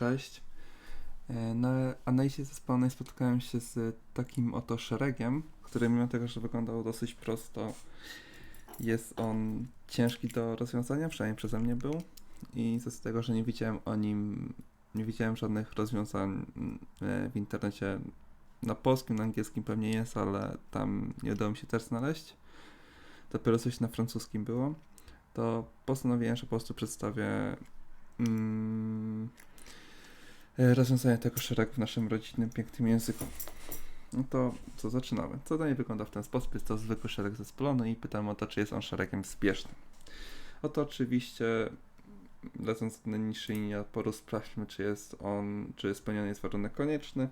Cześć. E, Na analizie zespolonej spotkałem się z takim oto szeregiem, który mimo tego, że wyglądał dosyć prosto, jest on ciężki do rozwiązania, przynajmniej przeze mnie był. I z tego, że nie widziałem o nim, nie widziałem żadnych rozwiązań e, w internecie. Na polskim, na angielskim pewnie jest, ale tam nie udało mi się też znaleźć. Dopiero coś na francuskim było. To postanowiłem, że po prostu przedstawię mm, e, rozwiązanie tego szeregu w naszym rodzinnym, pięknym języku. No to co zaczynamy? Zadanie wygląda w ten sposób. Jest to zwykły szereg zespolony i pytamy o to, czy jest on szeregiem zbieżnym. Oto oczywiście lecąc na niższej linii oporu sprawdźmy, czy jest on, czy spełniony jest warunek konieczny.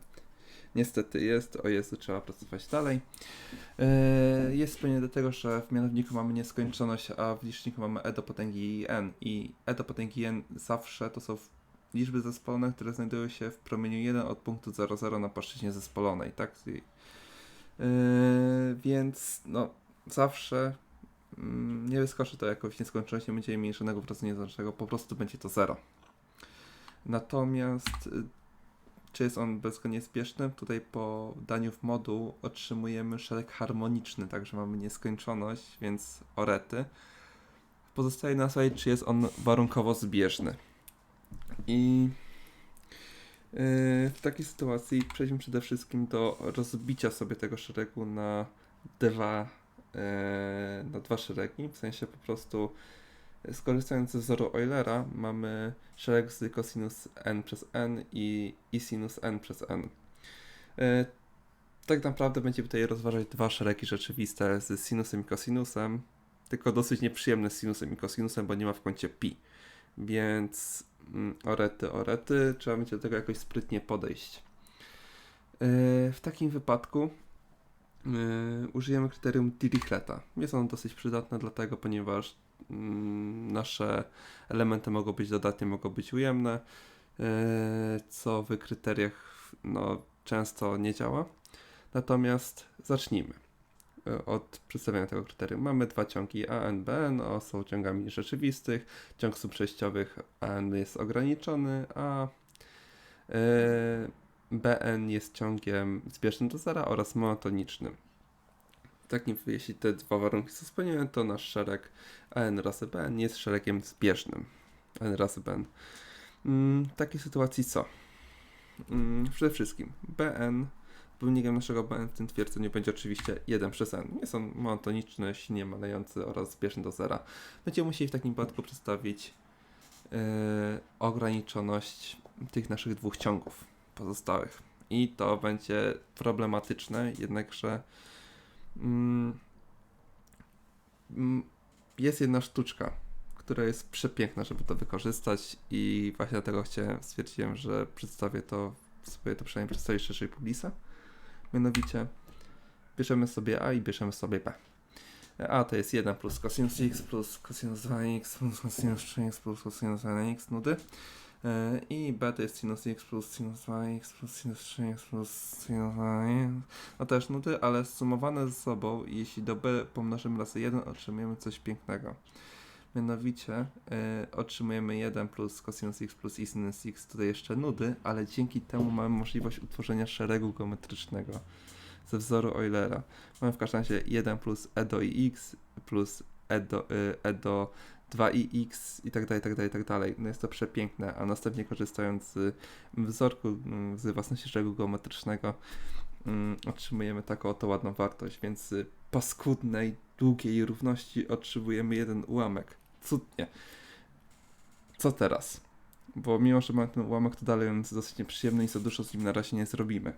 Niestety jest, o Jezu, trzeba pracować dalej. Yy, jest spełniony do tego, że w mianowniku mamy nieskończoność, a w liczniku mamy e do potęgi n. I e do potęgi n zawsze to są liczby zespolone, które znajdują się w promieniu 1 od punktu 00 na płaszczyźnie zespolonej, tak? Yy, więc no, zawsze mm, nie wyskoczy to jakoś nieskończoność, nie będziemy mieli żadnego wracania znacznego, po prostu będzie to 0. Natomiast y, czy jest on bezwzględnie zbieżny? Tutaj po daniu w moduł otrzymujemy szereg harmoniczny, także mamy nieskończoność, więc orety. Pozostaje nas tutaj, czy jest on warunkowo zbieżny. I yy, w takiej sytuacji przejdźmy przede wszystkim do rozbicia sobie tego szeregu na dwa, yy, na dwa szeregi, w sensie po prostu yy, skorzystając ze wzoru Eulera mamy szereg z cosinus n przez n i, i sinus n przez n. E, tak naprawdę będziemy tutaj rozważać dwa szeregi rzeczywiste z sinusem i cosinusem, tylko dosyć nieprzyjemne z sinusem i cosinusem, bo nie ma w kącie pi. Więc orety, orety, trzeba będzie do tego jakoś sprytnie podejść. E, w takim wypadku e, użyjemy kryterium Dirichleta. Jest ono dosyć przydatne dlatego, ponieważ mm, nasze elementy mogą być dodatnie, mogą być ujemne, yy, co w kryteriach no, często nie działa. Natomiast zacznijmy od przedstawienia tego kryterium. Mamy dwa ciągi AN, BN, o są ciągami rzeczywistych. Ciąg subprzejściowych AN jest ograniczony, a yy, BN jest ciągiem zbieżnym do zera oraz monotonicznym. W takim, jeśli te dwa warunki są spełnione, to nasz szereg AN razy BN jest szeregiem zbieżnym. N razy BN. Mm, w takiej sytuacji co? Mm, przede wszystkim BN, wynikiem naszego BN w tym twierdzeniu będzie oczywiście 1 przez N. Jest on monotoniczny, silnie malejący oraz zbieżny do zera. Będziemy musieli w takim wypadku przedstawić yy, ograniczoność tych naszych dwóch ciągów pozostałych. I to będzie problematyczne, jednakże mm, mm, jest jedna sztuczka, która jest przepiękna, żeby to wykorzystać i właśnie dlatego chciałem, stwierdziłem, że przedstawię to, sobie to przynajmniej przedstawić szerszej publice. Mianowicie bierzemy sobie A i bierzemy sobie B. A to jest 1 plus cosinus x plus cosinus 2x plus cosinus 3x plus cosinus 1x nudy. E, I B to jest sinus x plus sinus 2x plus sinus 3x plus sinus 2x. No też nudy, ale sumowane ze sobą, jeśli do B pomnożymy razy 1, otrzymujemy coś pięknego. Mianowicie e, otrzymujemy 1 plus cosinus x plus i sinus x, tutaj jeszcze nudy, ale dzięki temu mamy możliwość utworzenia szeregu geometrycznego ze wzoru Eulera. Mamy w każdym razie 1 plus e do ix plus e do, y, e do 2ix i tak dalej, tak dalej, tak dalej. No jest to przepiękne, a następnie korzystając z wzorku, mm, z własności szeregu geometrycznego mm, otrzymujemy taką oto ładną wartość, więc z paskudnej, długiej równości otrzymujemy jeden ułamek. Cudnie. Co teraz? Bo mimo, że mamy ten ułamek, to dalej on jest dosyć nieprzyjemny i za dużo z nim na razie nie zrobimy.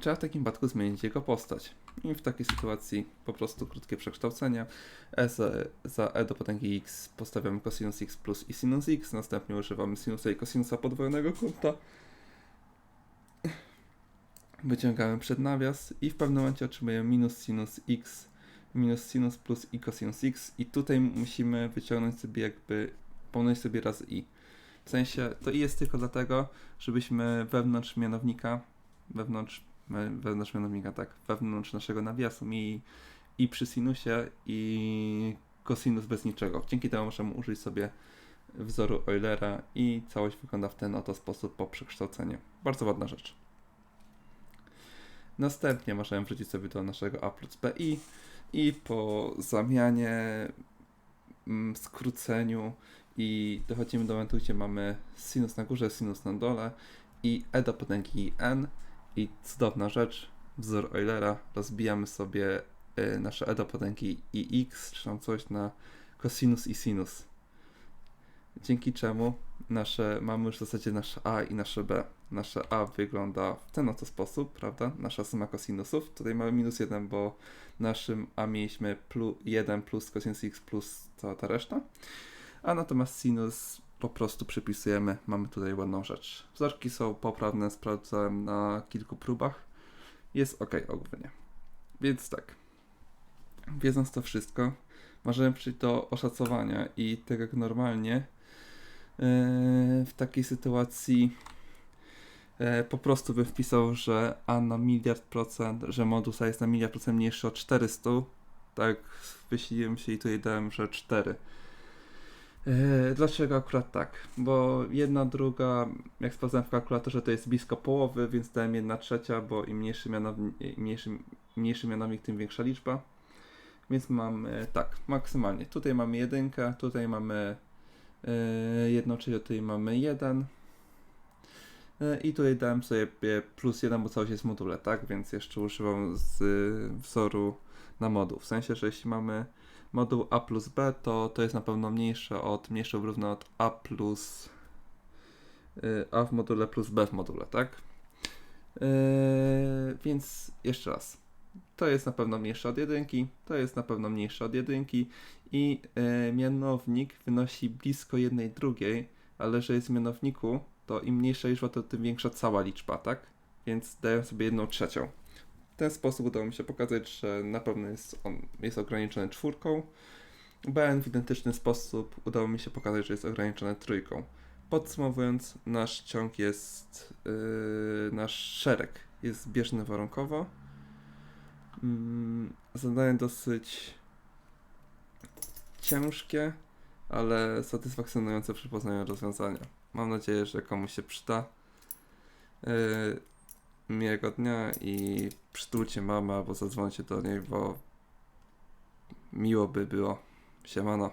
Trzeba w takim przypadku zmienić jego postać. I w takiej sytuacji po prostu krótkie przekształcenie. E za, za e do potęgi x postawiamy cosinus x plus i sinus x, następnie używamy sinusa i cosinusa podwojonego kąta. Wyciągamy przed nawias i w pewnym momencie otrzymujemy minus sinus x, minus sinus plus i cosinus x i tutaj musimy wyciągnąć sobie jakby, pomnożyć sobie raz i. W sensie to i jest tylko dlatego, żebyśmy wewnątrz mianownika, wewnątrz we- wewnątrz mianownika, tak, wewnątrz naszego nawiasu mieli i przy sinusie i cosinus bez niczego. Dzięki temu możemy użyć sobie wzoru Eulera i całość wygląda w ten oto sposób po przekształceniu. Bardzo ładna rzecz. Następnie możemy wrócić sobie do naszego A plus BI i po zamianie, mm, skróceniu i dochodzimy do momentu, gdzie mamy sinus na górze, sinus na dole i e do potęgi n i cudowna rzecz, wzór Eulera, rozbijamy sobie y, nasze e do potęgi i x, czy tam coś na cosinus i sinus. Dzięki czemu nasze, mamy już w zasadzie nasze a i nasze b. Nasze a wygląda w ten oto sposób, prawda? Nasza suma cosinusów. Tutaj mamy minus 1, bo naszym a mieliśmy plus 1 plus cosinus x plus cała ta reszta. A natomiast sinus po prostu przypisujemy. Mamy tutaj ładną rzecz. Wzorki są poprawne, sprawdzałem na kilku próbach. Jest ok ogólnie. Więc tak. Wiedząc to wszystko, możemy przejść do oszacowania i tak jak normalnie w takiej sytuacji yy, po prostu bym wpisał, że A na miliard procent, że modus A jest na miliard procent mniejszy od 400. Tak, wyśliłem się i tutaj dałem, że 4. Yy, Dlaczego akurat tak? Bo jedna druga, jak sprawdzałem w kalkulatorze, to jest blisko połowy, więc dałem jedna trzecia, bo im mniejszy, mianownik, mniejszy, mniejszy mianownik, tym większa liczba. Więc mamy tak, maksymalnie. Tutaj mamy jedynkę, tutaj mamy yy, jedną trzecią, tutaj mamy jeden. Yy, I tutaj dałem sobie plus jeden, bo całość jest module, tak? Więc jeszcze używam z y, wzoru na moduł. W sensie, że jeśli mamy moduł A plus B, to to jest na pewno mniejsze od, mniejsze lub równe od A plus y, A w module plus B w module, tak? Yy, więc jeszcze raz. To jest na pewno mniejsze od jedynki, to jest na pewno mniejsze od jedynki i yy, mianownik wynosi blisko jednej drugiej, ale że jest w mianowniku, to im mniejsza liczba, to tym większa cała liczba, tak? Więc daję sobie jedną trzecią. W ten sposób udało mi się pokazać, że na pewno jest on jest ograniczony czwórką. BN w identyczny sposób udało mi się pokazać, że jest ograniczony trójką. Podsumowując, nasz ciąg jest, yy, nasz szereg jest zbieżny warunkowo. Mm, zadanie dosyć ciężkie, ale satysfakcjonujące przy poznaniu rozwiązania. Mam nadzieję, że komuś się przyda. Yy, miłego dnia i przytulcie mamę albo zadzwońcie do niej, bo miło by było. Siemano.